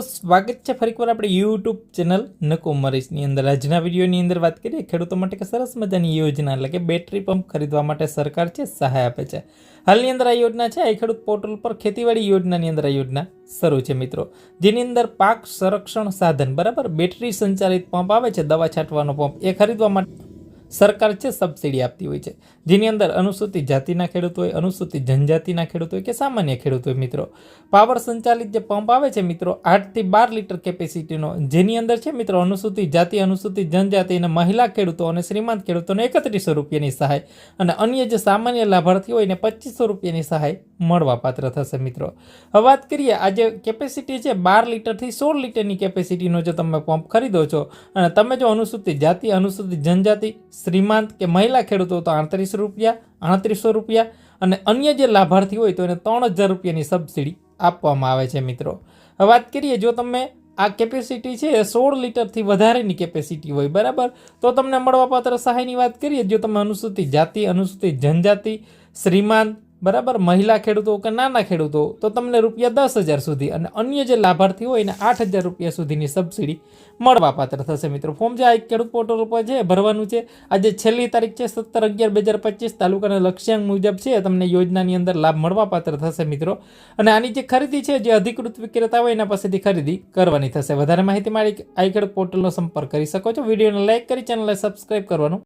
સ્વાગત છે ફરીકવાર આપણે યુટ્યુબ ચેનલ નકોમરીસની અંદર. આજના વિડીયોની અંદર વાત કરીએ ખેડૂતો માટે કે સરસ મજાની યોજના, એટલે કે બેટરી પંપ ખરીદવા માટે સરકાર છે, સહાય આપે છે. હાલની અંદર આ યોજના છે, આ ખેડૂત પોર્ટલ પર ખેતીવાડી યોજનાની અંદર આ યોજના શરૂ છે, મિત્રો. જેની અંદર પાક સંરક્ષણ સાધન, બરાબર? બેટરી સંચાલિત પંપ આવે છે, દવા છાંટવાનો પંપ, એ ખરીદવા માટે સરકાર છે સબસિડી આપતી હોય છે. જેની અંદર અનુસૂચિત જાતિના ખેડૂત હોય, અનુસૂચિત જનજાતિના ખેડૂત હોય કે સામાન્ય ખેડૂત હોય મિત્રો. પાવર સંચાલિત જે પંપ આવે છે મિત્રો આઠથી બાર લીટર કેપેસિટીનો, જેની અંદર છે મિત્રો અનુસૂચિત જાતિ, અનુસૂચિત જનજાતિ અને મહિલા ખેડૂતો અને શ્રીમંત ખેડૂતોને એકત્રીસો રૂપિયાની સહાય અને અન્ય જે સામાન્ય લાભાર્થી હોય એને પચીસો રૂપિયાની સહાય મળવા પાત્ર થશે મિત્રો. હવે વાત કરીએ, આજે કેપેસિટી છે બાર લીટરથી સોળ લીટરની કેપેસિટીનો જો તમે પંપ ખરીદો છો, અને તમે જો અનુસૂચિત જાતિ, અનુસૂચિત જનજાતિ, શ્રીમાંત કે મહિલા ખેડૂતો તો આડત્રીસ રૂપિયા, આડત્રીસો રૂપિયા, અને અન્ય જે લાભાર્થી હોય તો એને ત્રણ હજાર રૂપિયાની સબસિડી આપવામાં આવે છે મિત્રો. હવે વાત કરીએ, જો તમે આ કેપેસિટી છે સોળ લીટરથી વધારેની કેપેસિટી હોય, બરાબર? તો તમને મળવાપાત્ર સહાયની વાત કરીએ, જો તમે અનુસૂચિત જાતિ, અનુસૂચિત જનજાતિ શ્રીમાન બરાબર? મહિલા ખેડૂતો કે નાના ખેડૂતો? તો તમને રૂપિયા દસ હજાર સુધી અને અન્ય જે લાભાર્થી હોય એને આઠ હજાર રૂપિયા સુધીની સબસિડી મળવાપાત્ર થશે મિત્રો. ફોર્મ જે આ એક ખેડૂત પોર્ટલ ઉપર છે ભરવાનું છે, આજે છેલ્લી તારીખ છે સત્તર અગિયાર બે હજાર પચીસ, તાલુકાના લક્ષ્યાંક મુજબ છે તમને યોજનાની અંદર લાભ મળવાપાત્ર થશે મિત્રો. અને આની જે ખરીદી છે, જે અધિકૃત વિક્રેતા હોય એના પાસેથી ખરીદી કરવાની થશે. વધારે માહિતી મારી આ ખેડૂત પોર્ટલનો સંપર્ક કરી શકો છો. વિડીયોને લાઇક કરી, ચેનલને સબસ્ક્રાઇબ કરવાનું